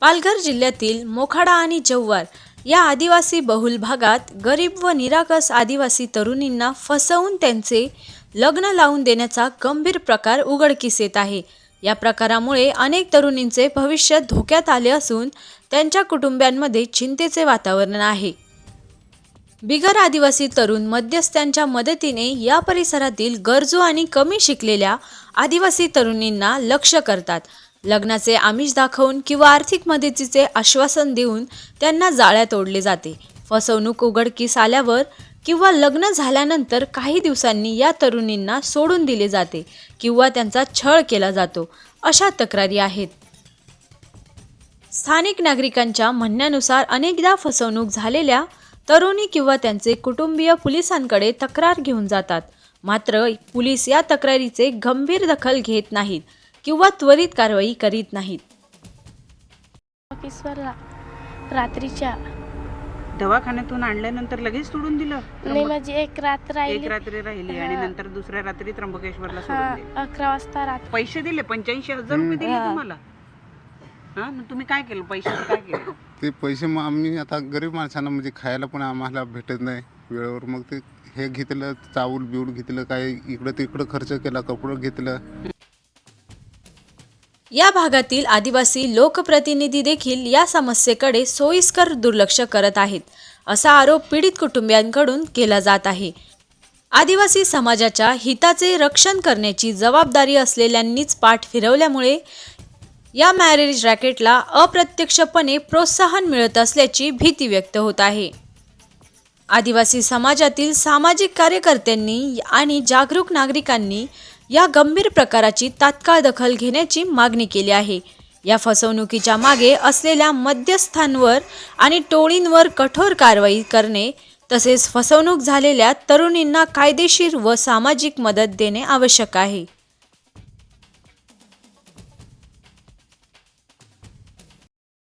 पालघर जिल्ह्यातील मोखाडा आणि जव्हार या आदिवासी बहुल भागात गरीब व निरागस आदिवासी तरुणींना फसवून त्यांचे लग्न लावून देण्याचा गंभीर प्रकार उघडकीस येत आहे. या प्रकारामुळे अनेक तरुणींचे भविष्य धोक्यात आले असून त्यांच्या कुटुंबियांमध्ये चिंतेचे वातावरण आहे. बिगर आदिवासी तरुण मध्यस्थांच्या मदतीने या परिसरातील गरजू आणि कमी शिकलेल्या आदिवासी तरुणींना लक्ष करतात. लग्नाचे आमिष दाखवून किंवा आर्थिक मदतीचे आश्वासन देऊन त्यांना जाळ्यात ओढले जाते. फसवणूक उघडकीस आल्यावर किंवा लग्न झाल्यानंतर काही दिवसांनी या तरुणींना सोडून दिले जाते किंवा त्यांचा छळ केला जातो अशा तक्रारी आहेत. स्थानिक नागरिकांच्या म्हणण्यानुसार अनेकदा फसवणूक झालेल्या तरुणी किंवा त्यांचे कुटुंबीय पोलिसांकडे तक्रार घेऊन जातात. मात्र पोलीस या तक्रारीचे गंभीर दखल घेत नाहीत. किंवा त्वरित कारवाई करीत नाहीत. ऑफिसवरला रात्रीच्या दवाखान्यातून आणल्यानंतर लगेच सोडून दिलं? नाही त्र्यंबक- माझी एक रात्र एक राहिली रात्री राहिली आणि हा. नंतर दुसऱ्या रात्री त्र्यंबकेश्वरला हा सोडून दिलं. अकरा वाजता रात्री पैसे दिले पंच्याऐंशी हजार रुपये दिले हा. तुम्हाला? हा मग तुम्ही काय केलं? पैशाचं काय केलं? ते पैसे मग आम्ही आता गरीब माणसांना म्हणजे खायला पण आम्हाला भेटत नाही. वेळेवर मग ते हे घेतलं चावल बिवूल घेतलं काय इकडं तिकडं खर्च केला कपडं घेतलं. या भागातील आदिवासी लोकप्रतिनिधी देखील या समस्येकडे सोयीस्कर दुर्लक्ष करत आहेत असा आरोप पीडित कुटुंबियांकडून केला जात आहे. आदिवासी समाजाच्या हिताचे रक्षण करण्याची जबाबदारी असलेल्यांनीच पाठ फिरवल्यामुळे या मॅरेज रॅकेटला अप्रत्यक्षपणे प्रोत्साहन मिळत असल्याची भीती व्यक्त होत आहे. आदिवासी समाजातील सामाजिक कार्यकर्त्यांनी आणि जागरूक नागरिकांनी या गंभीर प्रकाराची तात्काळ दखल घेण्याची मागणी केली आहे. या फसवणुकीच्या मागे असलेल्या मध्यस्थांवर आणि टोळींवर कठोर कारवाई करणे तसेच फसवणूक झालेल्या तरुणींना कायदेशीर व सामाजिक मदत देणे आवश्यक आहे.